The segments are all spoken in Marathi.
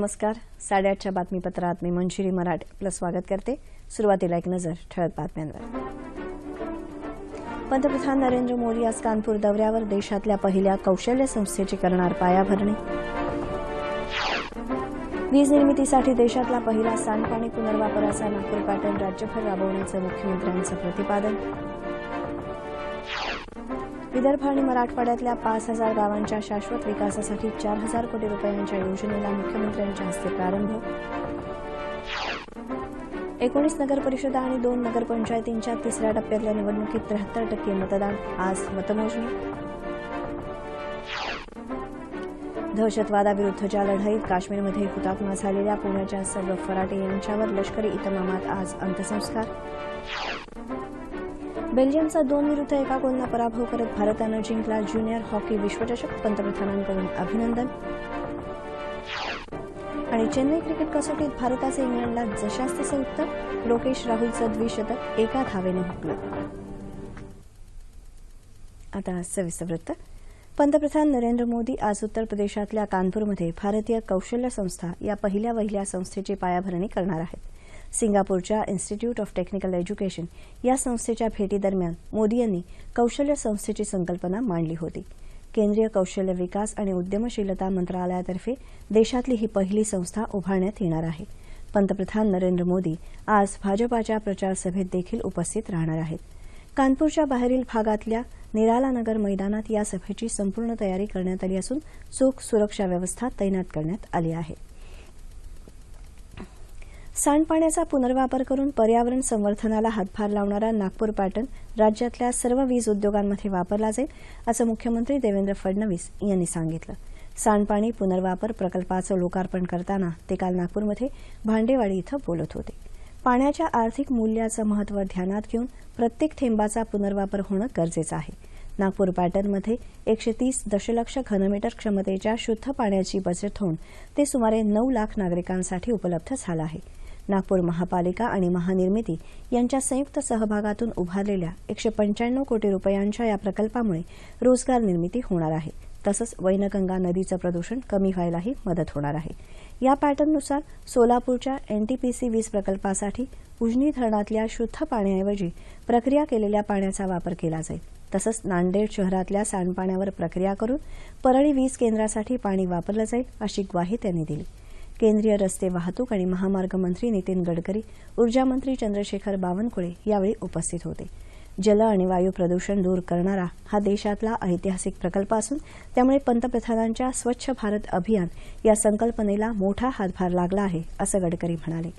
नमस्कार. साडेआठच्या बातमीपत्रात मी मंजिरी मराठे. आपलं स्वागत करते. सुरुवातीला एक नजर ठळक बातम्यांवर. पंतप्रधान नरेंद्र मोदी आज कानपूर दौऱ्यावर देशातल्या पहिल्या कौशल्य संस्थेची करणार पायाभरणी. वीज निर्मितीसाठी देशातला पहिला सांडपाणी पुनर्वापराचा नागपूर पॅटर्न राज्यभर राबवण्याचं मुख्यमंत्र्यांचं प्रतिपादन. विदर्भ आणि मराठवाड्यातल्या पाच हजार गावांच्या शाश्वत विकासासाठी चार हजार कोटी रुपयांच्या योजनेला मुख्यमंत्र्यांच्या हस्ते प्रारंभ. एकोणीस नगरपरिषदा आणि दोन नगरपंचायतींच्या तिसऱ्या टप्प्यातल्या निवडणुकीत त्र्याहत्तर टक्के मतदान आज मतमोजणी. दहशतवादाविरुद्धच्या लढाईत काश्मीरमध्ये हुतात्मा झालेल्या पुण्याच्या सर्व फराटे यांच्यावर लष्करी इतमामात आज अंत्यसंस्कार. बेल्जियमचा दोन विरुद्ध एका गोलना पराभव करत भारतानं जिंकला ज्युनियर हॉकी विश्वचषक पंतप्रधानांकडून अभिनंदन. आणि चेन्नई क्रिकेट कसोटीत भारताचे इंग्लंडला जशास तसं उत्तर लोकेश राहुलचं द्विशतक एका धावेनं हुकलं. आता सविस्तर वृत्त. पंतप्रधान नरेंद्र मोदी आज उत्तर प्रदेशातल्या कानपूरमध्ये भारतीय कौशल्य संस्था या पहिल्या वहिल्या संस्थेची पायाभरणी करणार आहेत. सिंगापूरच्या इन्स्टिट्यूट ऑफ टेक्निकल एज्युकेशन या संस्थेच्या भेटीदरम्यान मोदी यांनी कौशल्य संस्थेची संकल्पना मांडली होती. केंद्रीय कौशल्य विकास आणि उद्यमशीलता मंत्रालयातर्फे देशातली ही पहिली संस्था उभारण्यात येणार आहे. पंतप्रधान नरेंद्र मोदी आज भाजपाच्या प्रचारसभेत देखील उपस्थित राहणार आहेत. कानपूरच्या बाहेरील भागातल्या निरालानगर मैदानात या सभेची संपूर्ण तयारी करण्यात आली असून चोख सुरक्षा व्यवस्था तैनात करण्यात आली आहे. सांडपाण्याचा पुनर्वापर करून पर्यावरण संवर्धनाला हातभार लावणारा नागपूर पॅटर्न राज्यातल्या सर्व वीज उद्योगांमध्ये वापरला जाईल असं मुख्यमंत्री देवेंद्र फडणवीस यांनी सांगितलं. सांडपाणी पुनर्वापर प्रकल्पाचं लोकार्पण करताना ते काल नागपूरमध्ये भांडेवाडी इथं बोलत होते. पाण्याच्या आर्थिक मूल्याचं महत्त्व ध्यानात घेऊन प्रत्येक थेंबाचा पुनर्वापर होणं गरजेचं आहे. नागपूर पॅटर्नमध्ये एकशे तीस दशलक्ष घनमीटर क्षमतेच्या शुद्ध पाण्याची बचत होऊन ते सुमारे नऊ लाख नागरिकांसाठी उपलब्ध झालं आहे. नागपूर महापालिका आणि महानिर्मिती यांच्या संयुक्त सहभागातून उभारलेल्या एकशे पंच्याण्णव कोटी रुपयांच्या या प्रकल्पामुळे रोजगार निर्मिती होणार आहे. तसंच वैनगंगा नदीचं प्रदूषण कमी व्हायलाही मदत होणार आहे. या पॅटर्ननुसार सोलापूरच्या एनटीपीसी वीज प्रकल्पासाठी उजनी धरणातल्या शुद्ध पाण्याऐवजी प्रक्रिया केलेल्या पाण्याचा वापर केला जाईल. तसंच नांदेड शहरातल्या सांडपाण्यावर प्रक्रिया करून परळी वीज केंद्रासाठी पाणी वापरलं जाईल अशी ग्वाही त्यांनी दिली. केंद्रीय रस्ते वाहतूक आणि महामार्ग मंत्री नितीन गडकरी ऊर्जामंत्री चंद्रशेखर बावनकुळे यावेळी उपस्थित होते. जल आणि वायू प्रदूषण दूर करणारा हा देशातला ऐतिहासिक प्रकल्प असून त्यामुळे पंतप्रधानांच्या स्वच्छ भारत अभियान या संकल्पनेला मोठा हातभार लागला आहे असं गडकरी म्हणाले.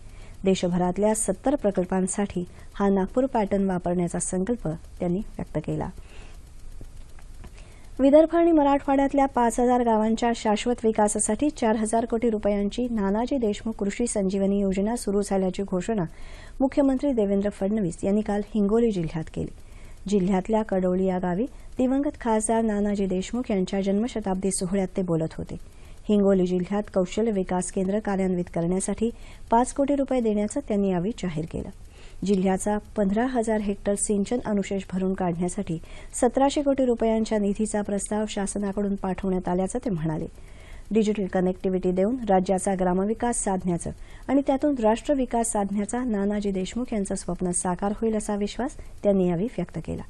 देशभरातल्या सत्तर प्रकल्पांसाठी हा नागपूर पॅटर्न वापरण्याचा संकल्प त्यांनी व्यक्त केला. विदर्भ आणि मराठवाड्यातल्या पाच हजार गावांच्या शाश्वत विकासासाठी चार हजार कोटी रुपयांची नानाजी देशमुख कृषी संजीवनी योजना सुरू झाल्याची घोषणा मुख्यमंत्री देवेंद्र फडणवीस यांनी काल हिंगोली जिल्ह्यात केली. जिल्ह्यातल्या कडोळी या गावी दिवंगत खासदार नानाजी देशमुख यांच्या जन्मशताब्दी सोहळ्यात ते बोलत होते. हिंगोली जिल्ह्यात कौशल्य विकास केंद्र कार्यान्वित करण्यासाठी पाच कोटी रुपये देण्याचं त्यांनी यावेळी जाहीर केलं. जिल्ह्याचा पंधरा हजार हेक्टर सिंचन अनुशेष भरून काढण्यासाठी सतराशे कोटी रुपयांच्या निधीचा प्रस्ताव शासनाकडून पाठवण्यात आल्याचं ते म्हणाले. डिजिटल कनेक्टिव्हिटी देऊन राज्याचा ग्रामविकास साधण्याचं आणि त्यातून राष्ट्रविकास साधण्याचा नानाजी देशमुख यांचं स्वप्न साकार होईल असा विश्वास त्यांनी यावेळी व्यक्त केला.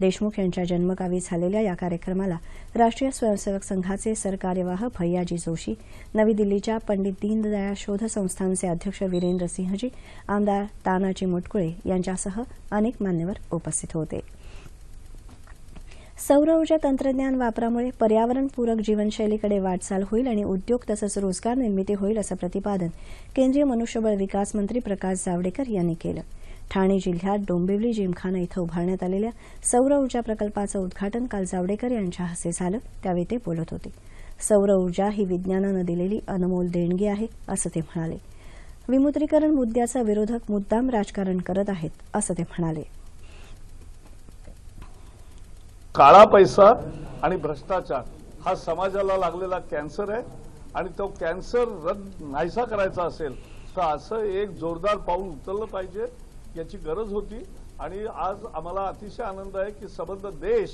देशमुख यांच्या जन्मगावी झालेल्या या कार्यक्रमाला राष्ट्रीय स्वयंसेवक संघाचे सरकार्यवाह भैयाजी जोशी नवी दिल्लीच्या पंडित दीनदयाळ शोध संस्थानचे अध्यक्ष वीरेंद्र सिंहजी आमदार तानाजी मुटकुळे यांच्यासह अनेक मान्यवर उपस्थित होते. सौर ऊर्जा तंत्रज्ञान वापरामुळे पर्यावरणपूरक जीवनशैलीकडे वाटचाल होईल आणि उद्योग तसंच रोजगार निर्मिती होईल असं प्रतिपादन केंद्रीय मनुष्यबळ विकास मंत्री प्रकाश जावडेकर यांनी केलं. ठाणे जिल्ह्यात डोंबिवली जिमखाना इथं उभारण्यात आलेल्या सौर ऊर्जा प्रकल्पाचं उद्घाटन काल जावडेकर यांच्या हस्ते झालं. त्यावेळी ते बोलत होते. सौर ऊर्जा ही विज्ञानानं दिलेली अनमोल देणगी आहे असं ते म्हणाले. विमुद्रीकरण मुद्द्याचा विरोधक मुद्दाम राजकारण करत आहेत असं ते म्हणाले. काळा पैसा आणि भ्रष्टाचार हा समाजाला लागलेला कॅन्सर आहे आणि तो कॅन्सर रद्द नाहीसा करायचा असेल तर असं एक जोरदार पाऊल उचललं पाहिजे. याची गरज होती. आणि आज आम्हाला अतिशय आनंद आहे की सबंध देश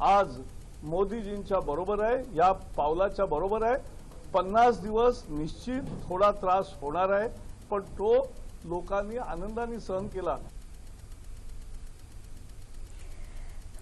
आज मोदीजींच्या बरोबर आहे या पावलाच्या बरोबर आहे. पन्नास दिवस निश्चित थोडा त्रास होणार आहे पण तो लोकांनी आनंदाने सहन केला.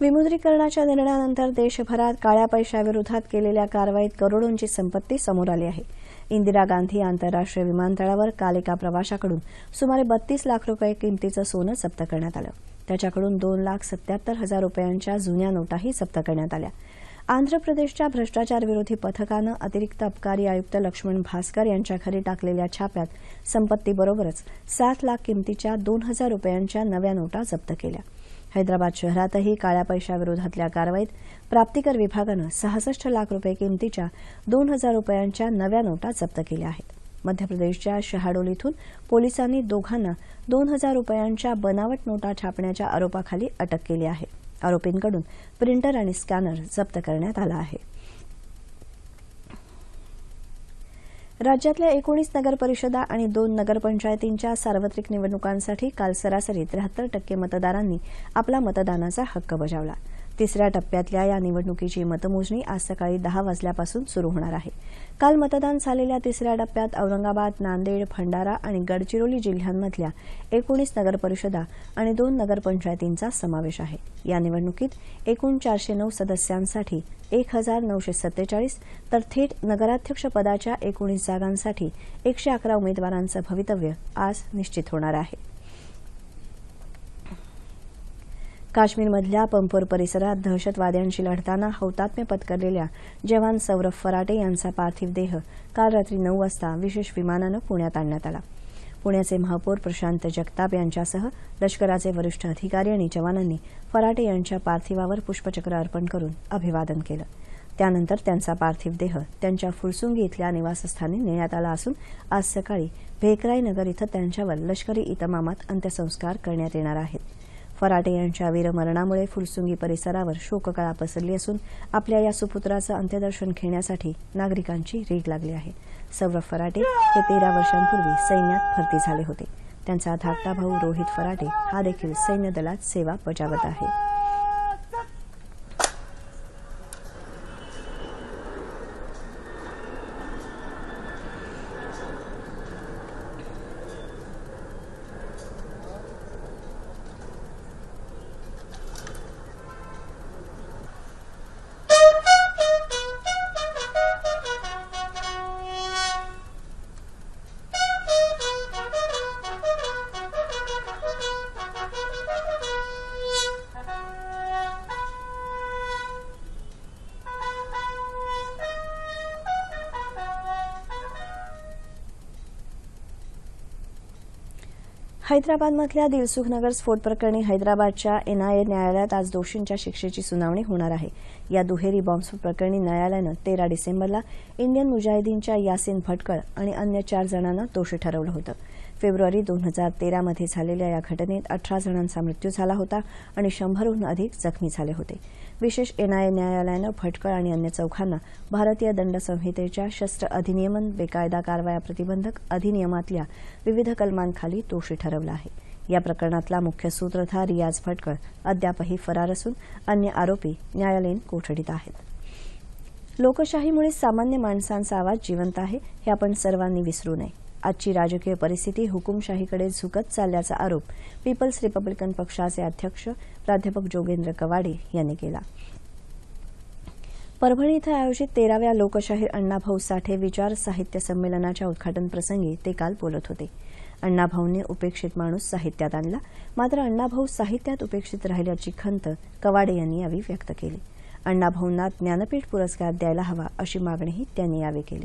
विमुद्रीकरणाच्या निर्णयानंतर देशभरात काळ्या पैशाविरोधात केलेल्या कारवाईत करोडोंची संपत्ती समोर आली आहे. इंदिरा गांधी आंतरराष्ट्रीय विमानतळावर काल एका प्रवाशाकडून सुमारे बत्तीस लाख रुपये किमतीचं सोनं जप्त करण्यात आलं. त्याच्याकडून दोन लाख सत्याहत्तर हजार रुपयांच्या जुन्या नोटाही जप्त करण्यात आल्या. आंध्र प्रदेशच्या भ्रष्टाचारविरोधी पथकानं अतिरिक्त अबकारी आयुक्त लक्ष्मण भास्कर यांच्या घरी टाकलेल्या छाप्यात संपत्तीबरोबरच सात लाख किमतीच्या दोन हजार रुपयांच्या नव्या नोटा जप्त केल्या. हैदराबाद शहरातही काळ्या पैशाविरोधातल्या कारवाईत प्राप्तिकर विभागानं सहासष्ट लाख रुपये किमतीच्या दोन हजार रुपयांच्या नव्या नोटा जप्त केल्या आहेत. मध्य प्रदेशच्या शहाडोल इथून पोलिसांनी दोघांना दोन हजार रुपयांच्या बनावट नोटा छापण्याच्या आरोपाखाली अटक केली आहे. आरोपींकडून प्रिंटर आणि स्कॅनर जप्त करण्यात आला आहे. राज्यातल्या एकोणीस नगरपरिषदा आणि दोन नगरपंचायतींच्या सार्वत्रिक निवडणुकांसाठी काल सरासरी त्र्याहत्तर टक्के मतदारांनी आपला मतदानाचा हक्क बजावला. तिसऱ्या टप्प्यातल्या या निवडणुकीची मतमोजणी आज सकाळी दहा वाजल्यापासून सुरू होणार आहे. काल मतदान झालेल्या तिसऱ्या टप्प्यात औरंगाबाद नांदेड भंडारा आणि गडचिरोली जिल्ह्यांमधल्या एकोणीस नगरपरिषदा आणि दोन नगरपंचायतींचा समावेश आहे. या निवडणुकीत एकूण चारशे नऊ सदस्यांसाठी एक हजार नऊशे सत्तेचाळीस तर थेट नगराध्यक्षपदाच्या एकोणीस जागांसाठी एकशे अकरा उमेदवारांचं भवितव्य आज निश्चित होणार आहे. काश्मीरमधल्या पंपोर परिसरात दहशतवाद्यांशी लढताना हौतात्म्य पत्करलेल्या जवान सौरभ फराटे यांचा पार्थिव देह काल रात्री नऊ वाजता विशेष विमानानं पुण्यात आणण्यात आला. पुण्याचे महापौर प्रशांत जगताप यांच्यासह लष्कराचे वरिष्ठ अधिकारी आणि जवानांनी फराटे यांच्या पार्थिवावर पुष्पचक्र अर्पण करून अभिवादन केलं. त्यानंतर त्यांचा पार्थिव देह त्यांच्या फुरसुंगी इथल्या निवासस्थानी नेण्यात आला असून आज सकाळी भेकराई नगर इथं त्यांच्यावर लष्करी इतमामात अंत्यसंस्कार करण्यात येणार आहेत. फराटे यांच्या वीरमरणामुळे फुलसुंगी परिसरावर शोककळा पसरली असून आपल्या या सुपुत्राचं अंत्यदर्शन घेण्यासाठी नागरिकांची रीड लागली आहे. सौरभ फराटे हे तेरा वर्षांपूर्वी सैन्यात भरती झाले होते. त्यांचा धाकटा भाऊ रोहित फराटे हा देखील सैन्य दलात सेवा बजावत आहे. हैदराबादमधल्या दिलसुखनगर स्फोट प्रकरणी हैदराबादच्या एनआयए न्यायालयात आज दोषींच्या शिक्षेची सुनावणी होणार आहे. या दुहेरी बॉम्बस्फोट प्रकरणी न्यायालयानं तेरा डिसेंबरला इंडियन मुजाहिदीनच्या यासिन भटकळ आणि अन्य चार जणांना दोषी ठरवलं होतं. फेब्रुवारी दोन हजार तेरामध्ये झालेल्या या घटनेत अठरा जणांचा मृत्यू झाला होता आणि शंभरहून अधिक जखमी झाले होते. विशेष एनआयए न्यायालयानं भटकळ आणि अन्य चौघांना भारतीय दंड संहितेच्या शस्त्र अधिनियमन बेकायदा कारवाया प्रतिबंधक अधिनियमातल्या विविध कलमांखाली दोषी ठरवलं आहे. या प्रकरणातला मुख्य सूत्रधार रियाज भटकळ अद्यापही फरार असून अन्य आरोपी न्यायालयीन कोठडीत आहेत. लोकशाहीमुळे सामान्य माणसांचा आवाज जिवंत आहे हे आपण सर्वांनी विसरू नये. आजची राजकीय परिस्थिती हुकुमशाहीकडे झुकत चालल्याचा आरोप पीपल्स रिपब्लिकन पक्षाचे अध्यक्ष प्राध्यापक जोगेंद्र कवाडे यांनी केला. परभणी इथं आयोजित तेराव्या लोकशाहीर अण्णाभाऊ साठे विचार साहित्य संमेलनाच्या उद्घाटनप्रसंगी ते काल बोलत होते. अण्णाभाऊंनी उपेक्षित माणूस साहित्यात आणला मात्र अण्णाभाऊ साहित्यात उपेक्षित राहिल्याची खंत कवाडे यांनी यावेळी व्यक्त केली. अण्णाभाऊंना ज्ञानपीठ पुरस्कार द्यायला हवा अशी मागणीही त्यांनी यावेळी केली.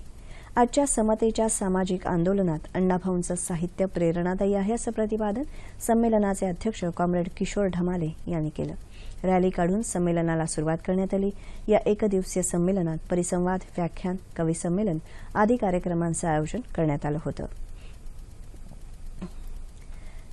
आजच्या समतेच्या सामाजिक आंदोलनात अण्णाभाऊंचं साहित्य प्रेरणादायी आहे असं प्रतिपादन संमेलनाचे अध्यक्ष कॉम्रेड किशोर ढमाले यांनी केलं. रॅली काढून संमेलनाला सुरुवात करण्यात आली. या एकदिवसीय संमेलनात परिसंवाद व्याख्यान कविसंमेलन आदी कार्यक्रमांचं आयोजन करण्यात आलं होतं.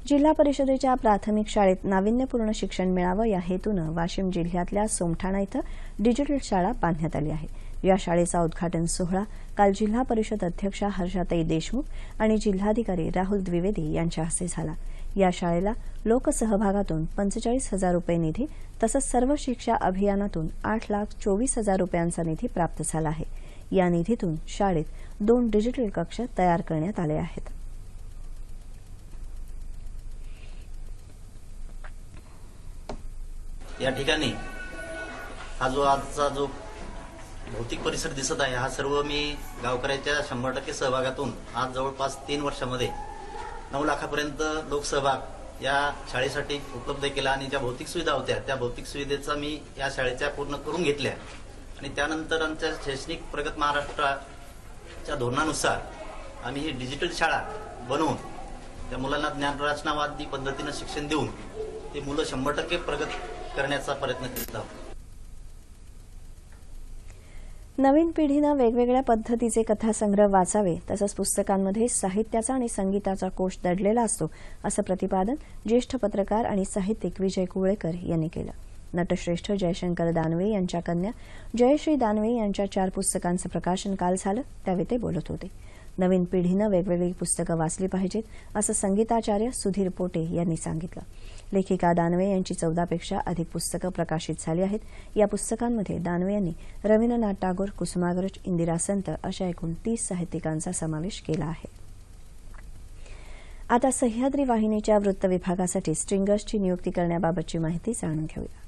जिल्हा परिषदेच्या प्राथमिक शाळेत नाविन्यपूर्ण शिक्षण मिळावं या हेतूनं वाशिम जिल्ह्यातल्या सोमठाणा इथं डिजिटल शाळा बांधण्यात आली आहे. या शाळेचा उद्घाटन सोहळा काल जिल्हा परिषद अध्यक्षा हर्षाताई देशमुख आणि जिल्हाधिकारी राहुल द्विवेदी यांच्या हस्ते झाला. या शाळेला लोकसहभागातून पंचेचाळीस हजार रुपये निधी तसंच सर्व शिक्षा अभियानातून आठ लाख चोवीस हजार रुपयांचा निधी प्राप्त झाला आहे. या निधीतून शाळेत दोन डिजिटल कक्ष तयार करण्यात आले आहेत. या ठिकाणी हा जो आजचा जो भौतिक परिसर दिसत आहे. हा सर्व मी गावकऱ्याच्या शंभर टक्के सहभागातून आज जवळपास तीन वर्षामध्ये नऊ लाखापर्यंत लोकसहभाग या शाळेसाठी उपलब्ध केला आणि ज्या भौतिक सुविधा होत्या त्या भौतिक सुविधेचा मी या शाळेच्या पूर्ण करून घेतल्या. आणि त्यानंतर आमच्या शैक्षणिक प्रगत महाराष्ट्राच्या धोरणानुसार आम्ही ही डिजिटल शाळा बनवून त्या मुलांना ज्ञानरचनावादी पद्धतीनं शिक्षण देऊन ते मुलं शंभर टक्के प्रगत करण्याचा प्रयत्न करीत आहोत. नवीन पिढीनं वेगवेगळ्या पद्धतीचे कथासंग्रह वाचावे तसंच पुस्तकांमध्ये साहित्याचा आणि संगीताचा कोश दडलेला असतो असं प्रतिपादन ज्येष्ठ पत्रकार आणि साहित्यिक विजय कुवळेकर यांनी केलं. नटश्रेष्ठ जयशंकर दानवे यांच्या कन्या जयश्री दानवे यांच्या चार पुस्तकांचं प्रकाशन काल झालं त्यावेळी ते बोलत होते. नवीन पिढीनं वेगवेगळी पुस्तकं वाचली पाहिजेत असं संगीताचार्य सुधीर पोटे यांनी सांगितलं. लेखिका दानवे यांची चौदापेक्षा अधिक पुस्तकं प्रकाशित झाली आहेत. या पुस्तकांमध्ये दानवे यांनी रवींद्रनाथ टागोर कुसुमाग्रज इंदिरा संत अशा एकूण तीस साहित्यिकांचा समावेश केला आहे. आता सह्याद्री वाहिनीच्या वृत्त विभागासाठी स्ट्रिंगर्सची नियुक्ती करण्याबाबतची माहिती जाणून घेऊया.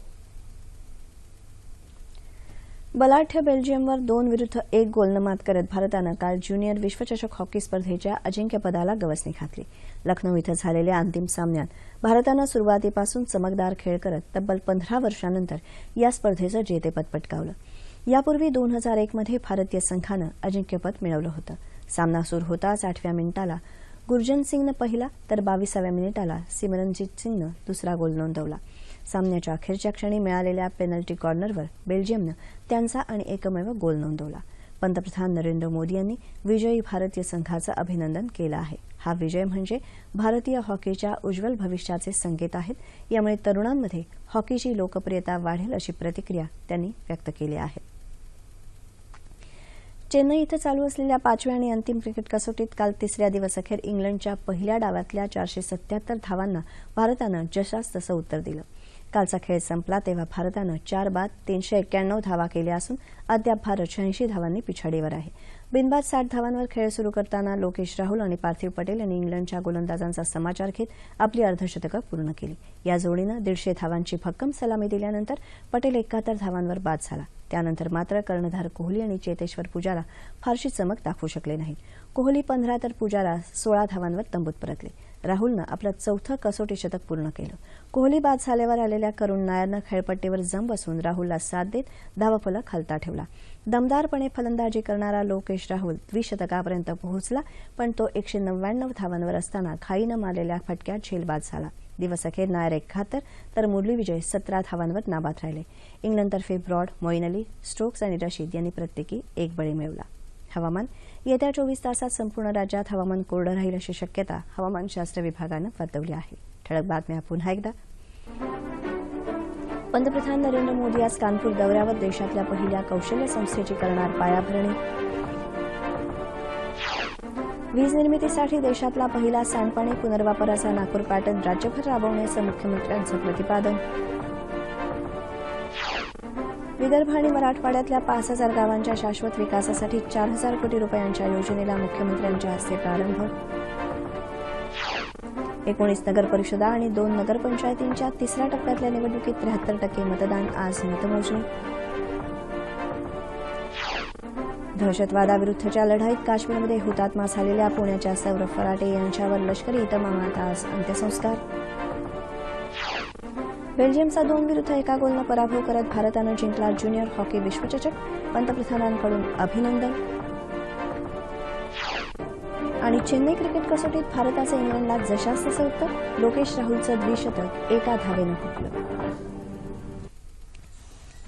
बलाढ्य बेल्जियमवर दोन विरुद्ध एक गोलनं मात करत भारतानं काल ज्युनियर विश्वचषक हॉकी स्पर्धेच्या अजिंक्यपदाला गवसणी घातली. लखनौ इथं झालेल्या अंतिम सामन्यात भारतानं सुरुवातीपासून चमकदार खेळ करत तब्बल पंधरा वर्षांनंतर या स्पर्धेचं जेतेपद पटकावलं. यापूर्वी दोन हजार एकमध्ये भारतीय संघानं अजिंक्यपद मिळवलं होतं. सामना सुरू होताच आठव्या मिनिटाला गुरजन सिंगनं पहिला तर बावीसाव्या मिनिटाला सिमरनजीत सिंगनं दुसरा गोल नोंदवला. सामन्याच्या अखेरच्या क्षणी मिळालेल्या पेनल्टी कॉर्नरवर बेल्जियमनं त्यांचा आणि एकमेव गोल नोंदवला. पंतप्रधान नरेंद्र मोदी यांनी विजयी भारतीय संघाचं अभिनंदन केलं आहे. हा विजय म्हणजे भारतीय हॉकीच्या उज्ज्वल भविष्याचे संकेत आहेत यामुळे तरुणांमध्ये हॉकीची लोकप्रियता वाढेल अशी प्रतिक्रिया त्यांनी व्यक्त केली आहे. चेन्नई इथं चालू असलेल्या पाचव्या आणि अंतिम क्रिकेट कसोटीत काल तिसऱ्या दिवसअखेर इंग्लंडच्या पहिल्या डावातल्या चारशे सत्याहत्तर धावांना भारतानं जशास तसं उत्तर दिलं. कालचा खेळ संपला तेव्हा भारतानं चार बाद तीनशे एक्क्याण्णव धावा केल्या असून अद्याप भारत शहाऐंशी धावांनी पिछाडीवर आहे. बिनबाद साठ धावांवर खेळ सुरू करताना लोकेश राहुल आणि पार्थिव पटेल यांनी इंग्लंडच्या गोलंदाजांचा समाचार घेत आपली अर्धशतकं पूर्ण केली. या जोडीनं दीडशे धावांची भक्कम सलामी दिल्यानंतर पटेल एकाहत्तर धावांवर बाद झाला. त्यानंतर मात्र कर्णधार कोहली आणि चेतेश्वर पुजारा फारशी चमक दाखवू शकले नाही कोहली पंधरा तर पुजारा सोळा धावांवर तंबूत परतले. राहुलनं आपलं चौथं कसोटी शतक पूर्ण केलं. कोहली बाद झाल्यावर आलेल्या करुण नायरनं खेळपट्टीवर जम बसून राहुलला साथ देत धावफलक हलता ठेवला. दमदारपणे फलंदाजी करणारा लोकेश राहुल द्विशतकापर्यंत पोहोचला पण तो एकशे नव्याण्णव धावांवर असताना घाईनं मारलेल्या फटक्यात झेलबाद झाला. दिवसअखेर नायर एकाहत्तर तर मुरली विजय सतरा धावांवर नाबाद राहिले. इंग्लंडतर्फे ब्रॉड मोईन अली स्ट्रोक्स आणि रशीद यांनी प्रत्येकी एक बळी मिळवला. हवामान येत्या चोवीस तासात संपूर्ण राज्यात हवामान कोरडं राहील अशी शक्यता हवामानशास्त्र विभागानं वर्तवली आहे. ठळक बातम्या पुन्हा एकदा. पंतप्रधान नरेंद्र मोदी आज कानपूर दौऱ्यावर देशातल्या पहिल्या कौशल्य संस्थेची करणार पायाभरणी वीज निर्मितीसाठी देशातला पहिला सांडपाणी पुनर्वापराचा नागपूर पॅटर्न राज्यभर राबवण्याचं मुख्यमंत्र्यांचं प्रतिपादन. विदर्भ आणि मराठवाड्यातल्या पाच हजार गावांच्या शाश्वत विकासासाठी चार हजार कोटी रुपयांच्या योजनेला मुख्यमंत्र्यांच्या हस्ते प्रारंभ. एकोणीस नगर परिषदा आणि दोन नगरपंचायतींच्या तिसऱ्या टप्प्यातल्या निवडणुकीत त्र्याहत्तर टक्के मतदान आज मतमोजणी. दहशतवादाविरुद्धच्या लढाईत काश्मीरमध्ये हुतात्मा झालेल्या पुण्याच्या सौरभ फराटे यांच्यावर लष्करी इतमामात आज अंत्यसंस्कार. बेल्जियमचा दोन विरुद्ध एका गोलनं पराभव करत भारतानं जिंकला ज्युनियर हॉकी विश्वचषक पंतप्रधानांकडून अभिनंदन. आणि चेन्नई क्रिकेट कसोटीत भारताचं इंग्लंडला जशास तसं उत्तर लोकेश राहुलचं द्विशतक एका धावेनं हुकलं